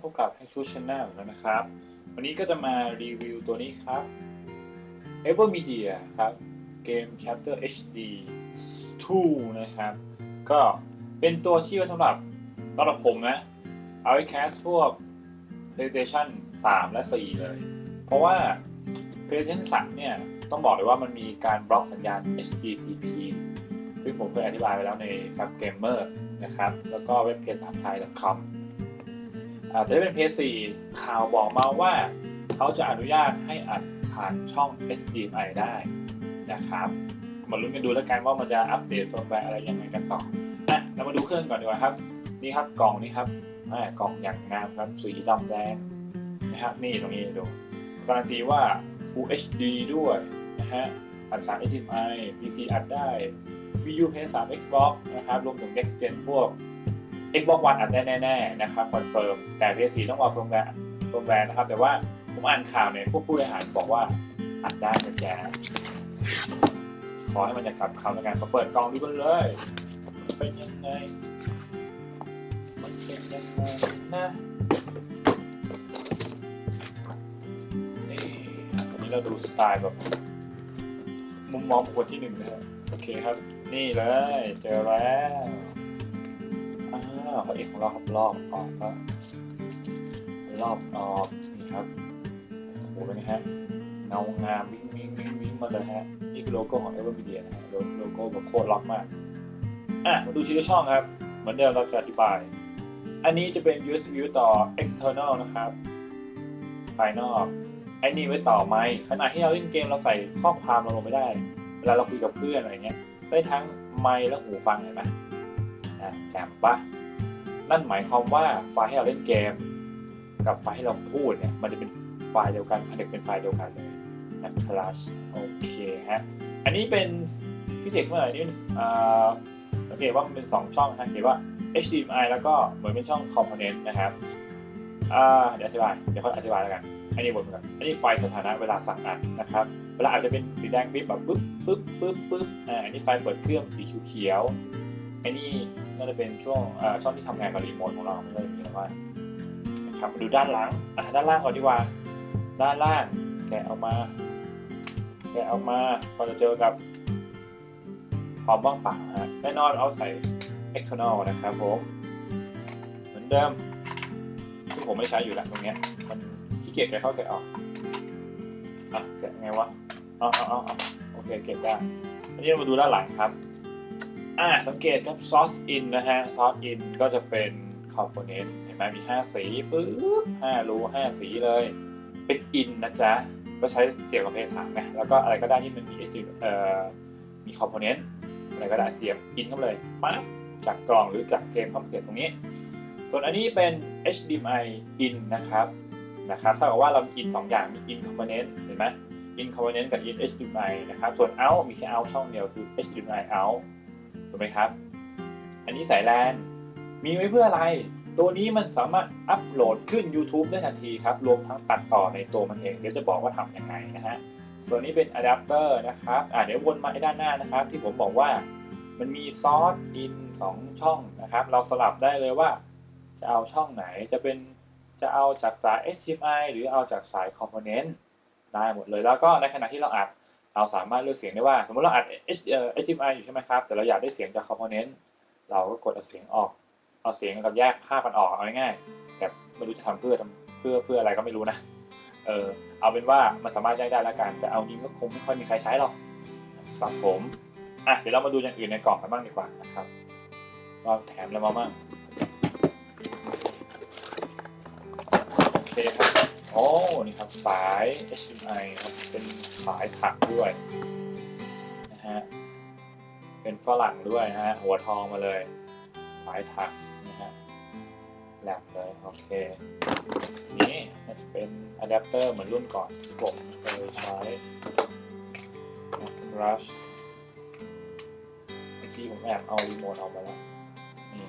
พบกับ h a c k ช Channel แล้วนะครับ วันนี้ก็จะมารีวิวตัวนี้ครับ Ever Media ครับเกม Chapter HD 2 นะครับ ก็เป็นตัวที่ไว้สำหรับสำหรับผมนะ เอาไว้แคสพวก PlayStation 3 และ 4 เลย เพราะว่า PlayStation 3 เนี่ย ต้องบอกเลยว่ามันมีการบล็อกสัญญาณ HDCP ซึ่งผมเคยอธิบายไปแล้วใน Fab Gamer นะครับ แล้วก็เว็บเพจ3 t h a i c o m อ่า แต่ถ้าเป็น PS4 ข่าวบอกมาว่า เขาจะอนุญาตให้อัดผ่านช่อง HDMI ได้นะครับมาลุ้นกันดูแล้วกันว่ามันจะอัปเดตเฟิร์มแวร์อะไรยังไงกันต่ออะเรามาดูเครื่องก่อนดีกว่าครับ นี่ครับกล่องนี้ครับกล่องอย่างงามครับสีดำแดงนะครับนี่ตรงนี้ดูการันตีว่า Full HD ด้วยนะฮะอัดสาม HDMI PC อัดได้ Wii U PS3 Xbox นะครับรวมถึง Next Gen พวก Xbox One อัดได้แน่ๆนะครับคอนเฟิร์มแต่ PS4 ต้องรอเฟิร์มแวร์เฟิร์มแวร์นะครับ แต่ว่าผมอ่านข่าวเนี่ยพวกผู้บริหารบอกว่าอัดได้นะจ๊ะขอให้มันจะกลับคำแล้วกันมาเปิดกล่องดูกันเลยเป็นยังไงมันเป็นยังไงนะนี่อันนี้เราดูสไตล์แบบมุมมองคนที่หนึ่งนะโอเคครับ นี่เลย เจอแล้ว เอกของเราครับรอบออกครับรอบออกนี่ครับโอ้โหเป็นไงฮะเงางามวิ่งวิ่งวิ่งวิ่งมาเลยฮะนี่คือโลโก้ของ Evermedia นะฮะโลโลโก้แบบโคตรล็อกมากอะมาดูชิ้นช่องครับ เหมือนเดิมเราจะอธิบาย อันนี้จะเป็น USB ต่อ external นะครับภายนอกไอ้นี่ไว้ต่อไมค์ขณะที่เราเล่นเกมเราใส่ข้อความเราลงไม่ได้ เวลาเราคุยกับเพื่อนอะไรเงี้ยได้ทั้งไมค์และหูฟังเห็นไหมอะแจ่มปะ นั่นหมายความว่าไฟล์ให้เราเล่นเกม กับไฟล์ให้เราพูดเนี่ยมันจะเป็นไฟล์เดียวกันผลิตเป็นไฟล์เดียวกันเลยนะครับโอเคฮะอันนี้เป็นพิเศษเมื่อไหร่นี่เป็นอ่าสังเกตว่ามันเป็น 2 ช่องนะเห็นว่า HDMI แล้วก็เหมือนเป็นช่อง component นะครับอ่าเดี๋ยวอธิบายเดี๋ยวค่อยอธิบายแล้วกันอันนี้บนกันอันนี้ไฟสถานะเวลาสั่งอัดนะครับเวลาอาจจะเป็นสีแดงปิ๊บแบบปึ๊บปึ๊บปึ๊บปึ๊บอ่าอันนี้ไฟเปิดเครื่องสีเขียว ๆอันนี้น่าจะเป็นช่วงอช่องที่ทำงานกับรีโมทของเราไม่ได้มีอะไรมากนะครับมาดูด้านหลังอะด้านล่างก่อนดีกว่า ด้านล่างแกะออกมาแกะออกมาพอจะเจอกับความว่างเปล่าฮะแน่นอนเอาใส่ external นะครับผม เหมือนเดิมซึ่งผมไม่ใช้อยู่แล้วตรงเนี้ยมันขี้เกียจแกะเข้าแกะออกอะแกะไงวะอ๋ออ๋ออ๋อโอเคเก็บได้อันนี้เรามาดูด้านหลังครับ อ่าสังเกตครับ source in นะฮะ source in ก็จะเป็น component เห็นไหมมี 5 สีปึ๊บ5รู5 สีเลย เป็น in นะจ๊ะ ก็ใช้เสียบกับเพย์สามไงแล้วก็อะไรก็ได้ที่มันมี HD เอ่อมี component อะไรก็ได้เสียบ in เข้าไปเลยปั๊บจากกล่องหรือจากเกมเข้ามเสียบตรงนี้ ส่วนอันนี้เป็น HDMI in นะครับนะครับเท่ากับว่าเรา in 2อย่างมี in component เห็นไหม in component กับ in HDMI นะครับส่วน out มีแค่ out ช่องเดียวคือ HDMI out ถูกไหมครับ อันนี้สายแลนมีไว้เพื่ออะไร ตัวนี้มันสามารถอัปโหลดขึ้น YouTube ได้ทันทีครับ รวมทั้งตัดต่อในตัวมันเอง เดี๋ยวจะบอกว่าทำยังไงนะฮะ ส่วนนี้เป็นอะแดปเตอร์นะครับ อ่าเดี๋ยววนมาด้านหน้านะครับ ที่ผมบอกว่ามันมีซอสอิน2ช่องนะครับ เราสลับได้เลยว่า จะเอาช่องไหน จะเป็น จะเอาจากสาย HDMI หรือเอาจากสาย Component ได้หมดเลย แล้วก็ในขณะที่เราอัด เราสามารถเลือกเสียงได้ว่า สมมติเราอัด HDMI อยู่ใช่ไหมครับ แต่เราอยากได้เสียงจาก Component เราก็กดเอาเสียงออก เอาเสียงกับแยกภาพมันออกเอาง่ายๆแต่ไม่รู้จะทำเพื่อทำเพื่อเพื่ออะไรก็ไม่รู้นะ เออเอาเป็นว่ามันสามารถแยกได้แล้วกัน แต่เอาจริงก็คงไม่ค่อยมีใครใช้หรอกครับผมอะเดี๋ยวเรามาดูอย่างอื่นในกล่องกันบ้างดีกว่านะครับว่าแถมอะไรมาบ้างโอเคครับ โอ้นี่ครับสาย HDMI ครับเป็นสายถักด้วยนะฮะ เป็นฝรั่งด้วยฮะ หัวทองมาเลย สายถักนะฮะแหลมเลย โอเค นี่น่าจะเป็นอะแดปเตอร์เหมือนรุ่นก่อนที่ผมเคยใช้ Rush เมื่อกี้ผมแอบเอารีโมทออกมาแล้ว นี่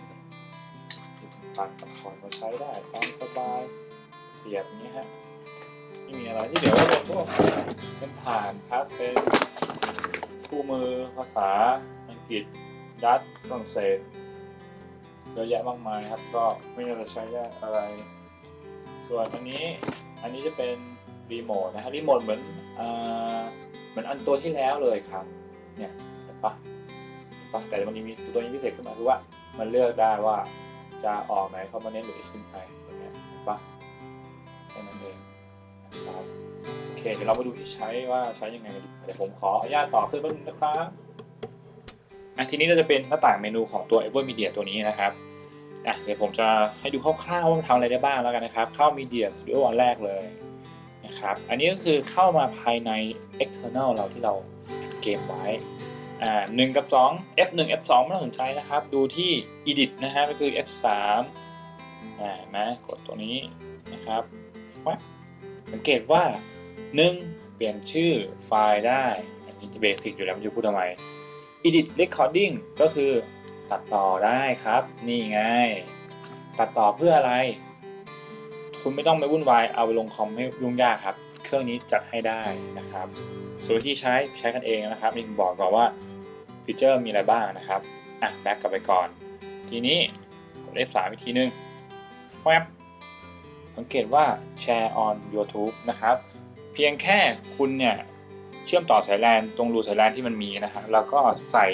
ที่ผมตัดกับคอนมาใช้ได้ตามสบาย สียบอย่างนี้ฮะไม่มีอะไรที่เดี๋ยวเป็นพวกเป็นผ่านครับเป็นคู่มือภาษาอังกฤษดัตช์ฝรั่งเศสเยอะแยะมากมายครับ ก็ไม่น่าจะใช้ได้อะไร ส่วนอันนี้อันนี้จะเป็นรีโมทนะฮะรีโมทเหมือนเหมือนอันตัวที่แล้วเลยครับเนี่ยเห็นปะเห็นปะแต่มันมีตัวนี้พิเศษขึ้นมาคือว่ามันเลือกได้ว่าจะออกไหนคอมโพเนนต์หรือ H ขึ้นไปตรงเนี้ยเห็นปะ นะครับโอเคเดี๋ยวเรามาดูที่ใช้ว่าใช้ยังไงกันดีเดี๋ยวผมขออนุญาตต่อขึ้นแป๊บนึงนะครับอะทีนี้เราจะเป็นหน้าต่างเมนูของตัว Ever Media ตัวนี้นะครับอะเดี๋ยวผมจะให้ดูคร่าวๆว่ามันทำอะไรได้บ้างแล้วกันนะครับ เข้า Media Studio อันแรกเลยนะครับอันนี้ก็คือเข้ามาภายใน external เราที่เราเกมไว้อ่าหนึ่งกับสอง F1 F2 ไม่ต้องสนใจนะครับ ดูที่ edit นะฮะก็คือ F3 อ่าเห็นไหมกดตัวนี้นะครับ สังเกตว่า 1. เปลี่ยนชื่อไฟล์ได้ อันนี้จะเบสิกอยู่แล้วไมันจะพูดทำไม edit recording ก็คือตัดต่อได้ครับ นี่ไง ตัดต่อเพื่ออะไร คุณไม่ต้องไปวุ่นวายเอาไปลงคอมให้ยุ่งยากครับ เครื่องนี้จัดให้ได้นะครับ ส่วนที่ใช้ใช้กันเองนะครับนี่ผมบอกก่อนว่าฟีเจอร์มีอะไรบ้างนะครับอะแบ็กกลับไปก่อน ทีนี้กด F3 อีกทีนึงแฟบ สังเกตว่า Share on YouTube นะครับ เพียงแค่คุณเนี่ยเชื่อมต่อสายแลนตรงรูสายแลนที่มันมีนะฮะแล้วก็ใส่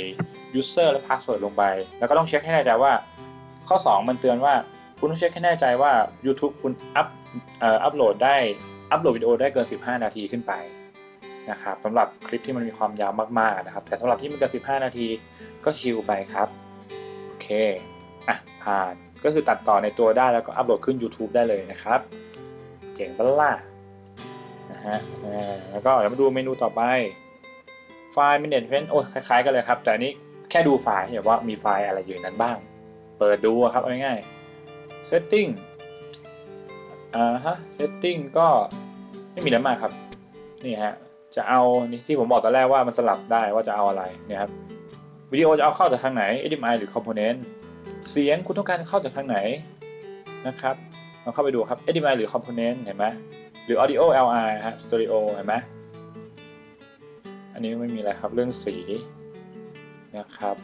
user และ password ลงไป แล้วก็ต้องเช็คให้แน่ใจว่า ข้อ 2 มันเตือนว่าคุณต้องเช็คให้แน่ใจว่า YouTube คุณอัพอัพโหลดได้อัพโหลดวิดีโอได้เกิน 15 นาทีขึ้นไปนะครับสำหรับคลิปที่มันมีความยาวมากๆนะครับ แต่สำหรับที่มันเกิน 15 นาทีก็ชิลไปครับ โอเค อะผ่านก็คือตัดต่อในตัวได้แล้วก็อัปโหลดขึ้น YouTube ได้เลยนะครับ เจ๋งปะล่ะนะฮะแล้วก็เดี๋ยวมาดูเมนูต่อไปไฟล์ management โอ้คล้ายๆกันเลยครับ แต่นี้แค่ดูไฟล์เห็นว่ามีไฟล์อะไรอยู่นั้นบ้าง เปิดดูครับเอาง่ายๆ setting อ่าฮะ setting ก็ไม่มีอะไรมากครับ นี่ฮะ จะเอานี่ที่ผมบอกตอนแรกว่ามันสลับได้ว่าจะเอาอะไรเนี่ยครับวิดีโอจะเอาเข้าจากทางไหน HDMI หรือ Component เสียงคุณต้องการเข้าจากทางไหนนะครับลองเข้าไปดูครับ HDMI หรือ Component เห็นไหมหรือ Audio LR ฮะ Stereo เห็นไหมอันนี้ไม่มีอะไรครับเรื่องสีนะครับ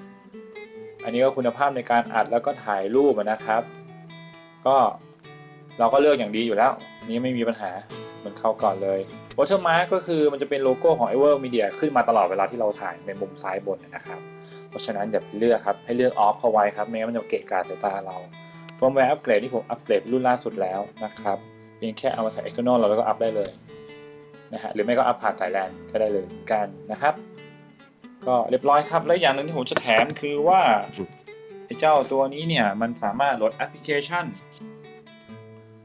อันนี้ก็คุณภาพในการอัดแล้วก็ถ่ายรูปนะครับ ก็เราก็เลือกอย่างดีอยู่แล้วนนี้ไม่มีปัญหามันเข้าก่อนเลย Watermark ก็คือมันจะเป็นโลโก้ของ Ever Media ขึ้นมาตลอดเวลาที่เราถ่ายในมุมซ้ายบนนะครับ ราะฉะนั้นอย่าไปเลือกครับ ให้เลือก off เอาไว้ครับไม่งั้นมันจะเกะกะสายตาเรา firmware upgrade ที่ผมอัปเกรดรุ่นล่าสุดแล้วนะครับเพียงแค่เอามาใส่ external เราแล้วก็อัพได้เลยนะฮะหรือไม่ก็อัพผ่านสายแลนก็ได้เลยเหมือนกันนะครับ ก็เรียบร้อยครับและอย่างหนึ่งที่ผมจะแถมคือว่าไอ้เจ้าตัวนี้เนี่ยมันสามารถโหลดแอปพลิเคชัน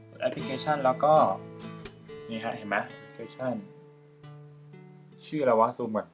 โหลดแอปพลิเคชันแล้วก็นี่ฮะเห็นไหมแอปพลิเคชัน ชื่ออะไรวะซูมก่อน